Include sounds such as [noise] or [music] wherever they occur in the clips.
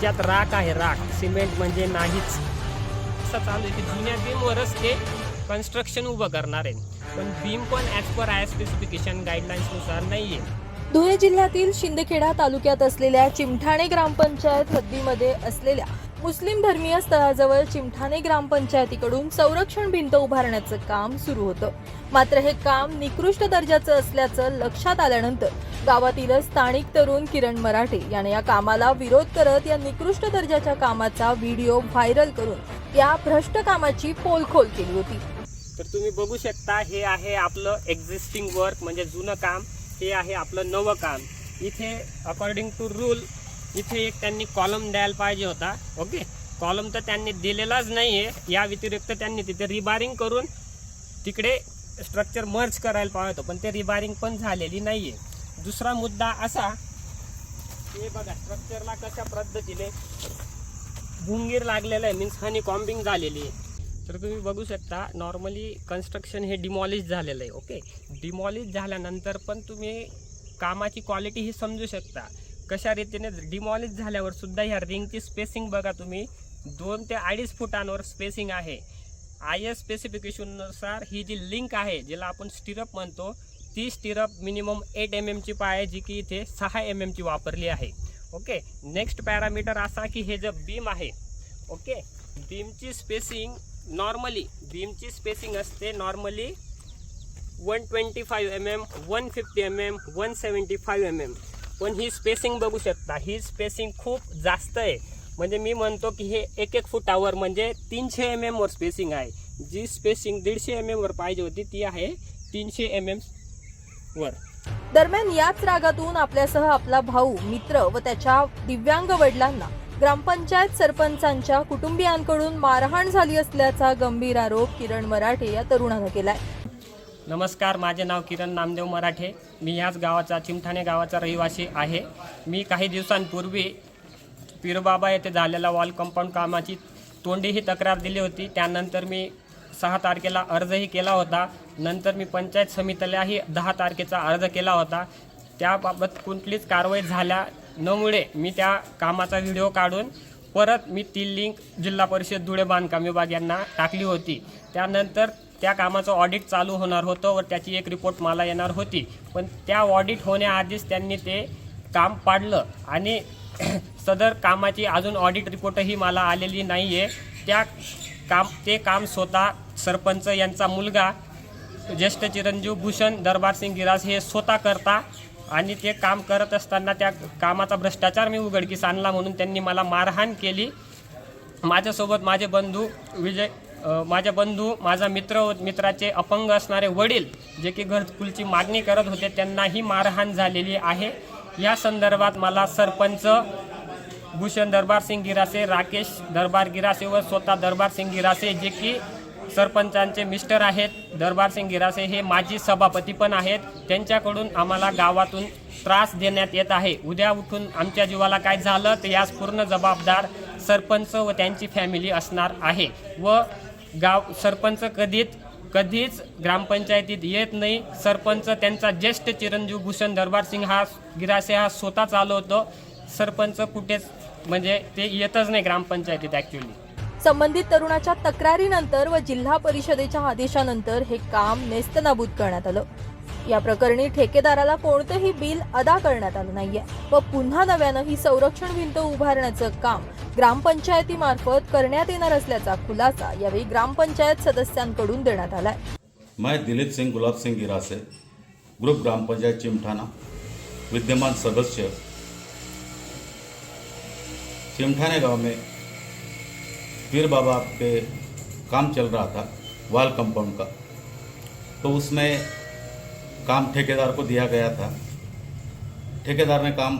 त्याच्यात राख आहे राख. सिमेंट म्हणजे नाहीच. असं चालू आहे की जुन्या बीमवरच ते कन्स्ट्रक्शन उभं करणार आहे. पण बीम पण ॲज पर आय स्पेसिफिकेशन गाईडलाईन्सनुसार नाही आहे धुळे जिल्ह्यातील शिंदखेडा तालुक्यात असलेल्या चिमठाणे ग्रामपंचायत हद्दीमध्ये असलेल्या मुस्लिम धर्मीय स्थळाजवळ चिमठाणे ग्रामपंचायतीकडून संरक्षण भिंत उभारण्याचं काम सुरू होतं. मात्र हे काम निकृष्ट दर्जाचं असल्याचं लक्षात आल्यानंतर गावातील स्थानिक तरुण किरण मराठे याने या कामाला विरोध करत या निकृष्ट दर्जाच्या कामाचा व्हिडिओ व्हायरल करून या भ्रष्ट कामाची पोलखोल केली होती. तर तुम्ही बघू शकता हे आहे आपलं एक्झिस्टिंग वर्क म्हणजे जुनं काम. हे आहे आपलं नवं काम. इथे अकॉर्डिंग टू रूल इथे एक त्यांनी कॉलम द्यायला पाहिजे होता. ओके कॉलम तर त्यांनी दिलेलाच नाही आहे या व्यतिरिक्त त्यांनी तिथे रिबारिंग करून तिकडे स्ट्रक्चर मर्ज करायला पाहिजे होतं. पण ते रिबारिंग पण झालेली नाही आहे दुसरा मुद्दा असा हे बघा स्ट्रक्चरला कशा पद्धतीने भुंगीर लागलेलं आहे मीन्स हनी कॉम्बिंग झालेली आहे. तर तुम्ही बघू शकता नॉर्मली कन्स्ट्रक्शन हे डिमॉलिश झालेलं आहे. ओके डिमॉलिश झाल्यानंतर पण तुम्ही कामाची क्वालिटी ही समजू शकता. कशा रीतीने डिमॉलिश झाल्यावर सुद्धा ह्या रिंगची स्पेसिंग बघा तुम्ही. दोन ते अडीच फुटांवर स्पेसिंग आहे. आय एस स्पेसिफिकेशननुसार ही जी लिंक आहे जिला आपण स्टिरप म्हणतो ती स्टिरप मिनिमम एट एम एमची पाय आहे जी की इथे सहा एम एमची वापरली आहे. ओके नेक्स्ट पॅरामीटर असा की हे जे बीम आहे. ओके बीमची स्पेसिंग नॉर्मली बीमची स्पेसिंग असते normally one twenty five M M one fifty M M one seventy five M M पण ही स्पेसिंग बघू शकता. ही स्पेसिंग खूप जास्त आहे. म्हणजे मी म्हणतो की हे एक एक फुटावर म्हणजे तीनशे एम एमवर स्पेसिंग आहे. जी स्पेसिंग दीडशे एम एमवर पाहिजे होती ती आहे तीनशे एम एम वर. दरम्यान याच रागातून आपल्यासह आपला भाऊ मित्र व त्याच्या दिव्यांग वडिलांना ग्रामपंचायत सरपंचांच्या कुटुंबियांकडून मारहाण झाली असल्याचा गंभीर आरोप किरण मराठे या तरुणानं केलाय. नमस्कार माझे नाव किरण नामदेव मराठे. मी ह्याच गावाचा चिमठाणे गावाचा रहिवासी आहे. मी काही दिवसांपूर्वी पिरबाबा येथे झालेल्या वॉल कंपाऊंड कामाची तोंडीही तक्रार दिली होती. त्यानंतर मी सहा तारखेला अर्जही केला होता. नंतर मी पंचायत समितीलाही दहा तारखेचा अर्ज केला होता. त्याबाबत कुठलीच कारवाई झाल्या नमुळे मी त्या कामाचा व्हिडिओ काढून परत मी ती लिंक जिल्हा परिषद धुळे बांधकाम विभाग यांना टाकली होती. त्यानंतर त्या कामाचं ऑडिट चालू होणार होतं व त्याची एक रिपोर्ट मला येणार होती. पण त्या ऑडिट होण्याआधीच त्यांनी ते काम पाडलं आणि [clears throat] सदर कामाची अजून ऑडिट रिपोर्टही मला आलेली नाही आहे त्या काम ते काम स्वतः सरपंच यांचा मुलगा ज्येष्ठ चिरंजीव भूषण दरबार सिंग गिरास हे स्वतः करता आणि ते काम करत असताना त्या कामाचा भ्रष्टाचार मी उघडकीस आणला म्हणून त्यांनी मला मारहाण केली. माझ्यासोबत माझे बंधू विजय माझ्या बंधू माझा मित्र व मित्राचे अपंग असणारे वडील जे की घरकुलची मागणी करत होते त्यांनाही मारहाण झालेली आहे. या संदर्भात मला सरपंच भूषण दरबार सिंग गिरासे राकेश दरबार गिरासे व स्वतः दरबार सिंग गिरासे जे की सरपंचांचे मिस्टर आहेत. दरबार सिंग गिरासे हे माजी सभापती पण आहेत. त्यांच्याकडून आम्हाला गावातून त्रास देण्यात येत आहे. उद्या उठून आमच्या जीवाला काय झालं? तर यास पूर्ण जबाबदार सरपंच व त्यांची फॅमिली असणार आहे. व गाव सरपंच कधीच कधीच ग्रामपंचायतीत येत नाही. सरपंच त्यांचा ज्येष्ठ चिरंजीव भूषण दरबार सिंग हा गिरासे हा स्वतः चालवतो सरपंच कुठेच म्हणजे ते येतच नाही ग्रामपंचायतीत ॲक्च्युली संबंधित तरुणाच्या तक्रारीनंतर व जिल्हा परिषदेच्या आदेशानंतर हे काम नेस्तनाबूत करण्यात आलं. या प्रकरणी ठेकेदाराला कोणतंही बिल अदा करण्यात आलं नाहीये व पुन्हा नव्यानं ही संरक्षण भिंत उभारण्याचं काम ग्रामपंचायतीमार्फत करण्यात येणार असल्याचा खुलासा यावेळी ग्रामपंचायत सदस्यांकडून देण्यात आलाय. मैं दिलीप सिंह गुलाब सिंह गिरासे ग्रुप ग्रामपंचायत चिमठाना विद्यमान सदस्य चिमठाने गांव में पीर बाबा पे काम चल रहा था वाल कंपाउंड का। तो उसमें काम ठेकेदार को दिया गया था। ठेकेदार ने काम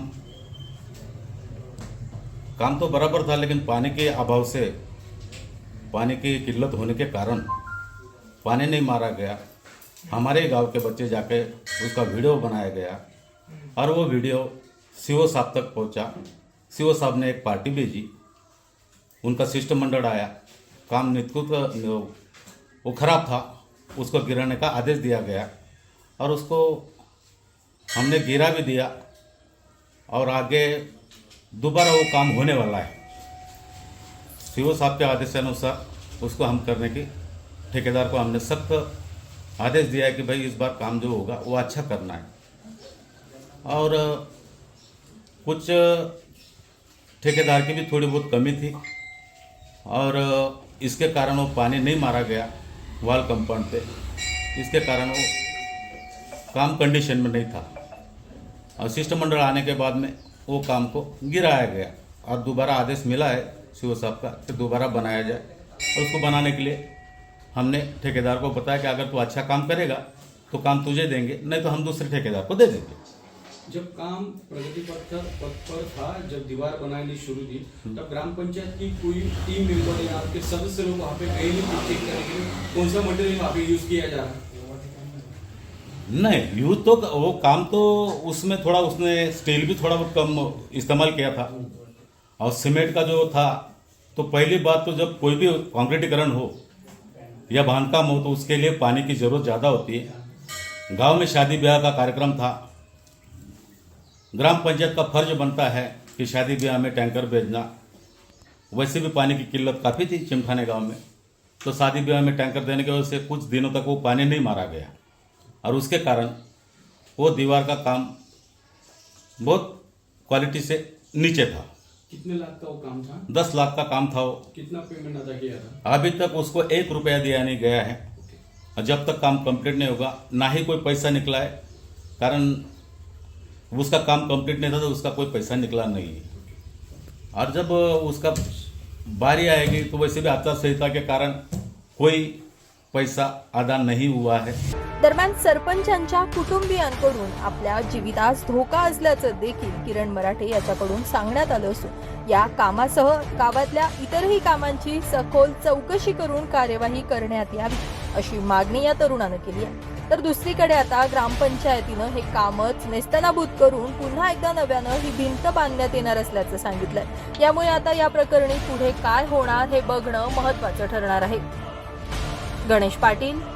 काम तो बराबर था, लेकिन पानी के अभाव से, पानी की किल्लत होने के कारण पानी नहीं मारा गया। हमारे गाँव के बच्चे जाके उसका वीडियो बनाया गया और वो वीडियो सीओ साहब तक पहुँचा। सीओ साहब ने एक पार्टी भेजी, उनका शिष्टमंडल आया। काम नित्कुत वो खराब था, उसको गिराने का आदेश दिया गया और उसको हमने गिरा भी दिया और आगे दोबारा वो काम होने वाला है। सीओ साहब के आदेशानुसार उसको हम करने की ठेकेदार को हमने सख्त आदेश दिया है कि भाई इस बार काम जो होगा वो अच्छा करना है। और, कुछ ठेकेदार की भी थोड़ी बहुत कमी थी और, इसके कारण वो पानी नहीं मारा गया वाल कंपाउंड पे। इसके कारण वो काम कंडीशन में नहीं था। और शिष्टमंडल आने के बाद में वो काम को गिराया गया। और दोबारा आदेश मिला है शिव साहब का कि दोबारा बनाया जाए। और उसको बनाने के लिए हमने ठेकेदार को बताया कि अगर तू अच्छा काम करेगा तो काम तुझे देंगे नहीं तो हम दूसरे ठेकेदार को दे देंगे। जब काम प्रगति पथ पर पथ पर था जब दीवार बनानी शुरू थी तब ग्राम पंचायत की कोई टीम मेंबर या आपके सदस्य लोग वहाँ पे गए नहीं चेक करने के लिए? कौन सा मटेरियल वहाँ पे यूज़ किया जा रहा है? नहीं यूज़ तो वो काम तो उसमें थोड़ा उसने स्टील भी थोड़ा बहुत कम इस्तेमाल किया था। और सीमेंट का जो था तो पहली बात तो जब कोई भी कंक्रीटीकरण हो या बांधकाम हो तो उसके लिए पानी की ज़रूरत ज़्यादा होती है। गाँव में शादी ब्याह का कार्यक्रम था। ग्राम पंचायत का फ़र्ज़ बनता है कि शादी ब्याह में टैंकर भेजना। वैसे भी पानी की किल्लत काफ़ी थी चिमठाने गाँव में। तो शादी ब्याह में टैंकर देने की वजह से कुछ दिनों तक वो पानी नहीं मारा गया। और उसके कारण वो दीवार का काम बहुत क्वालिटी से नीचे था। कितने लाख का वो काम था? दस लाख का काम था वो। कितना पेमेंट अदा किया था? अभी तक उसको एक रुपया दिया नहीं गया है। और जब तक काम कंप्लीट नहीं होगा ना ही कोई पैसा निकला है। कारण उसका काम कंप्लीट नहीं था तो उसका कोई पैसा निकला नहीं। है और जब उसका बारी आएगी तो वैसे भी आचार संहिता के कारण कोई पैसा अदा नहीं हुआ है। दरम्यान सरपंचांच्या कुटुंबियांकडून आपल्या जीवितास धोका असल्याचं देखील किरण मराठे याच्याकडून सांगण्यात आलं असून या कामासह गावातल्या इतरही कामांची सखोल चौकशी करून कार्यवाही करण्यात यावी अशी मागणी या तरुणानं केली आहे. तर दुसरीकडे आता ग्रामपंचायतीनं हे कामच नेस्तनाभूत करून पुन्हा एकदा नव्यानं ही भिंत बांधण्यात येणार असल्याचं सांगितलंय. यामुळे आता या प्रकरणी पुढे काय होणार हे बघणं महत्वाचं ठरणार आहे. गणेश पाटील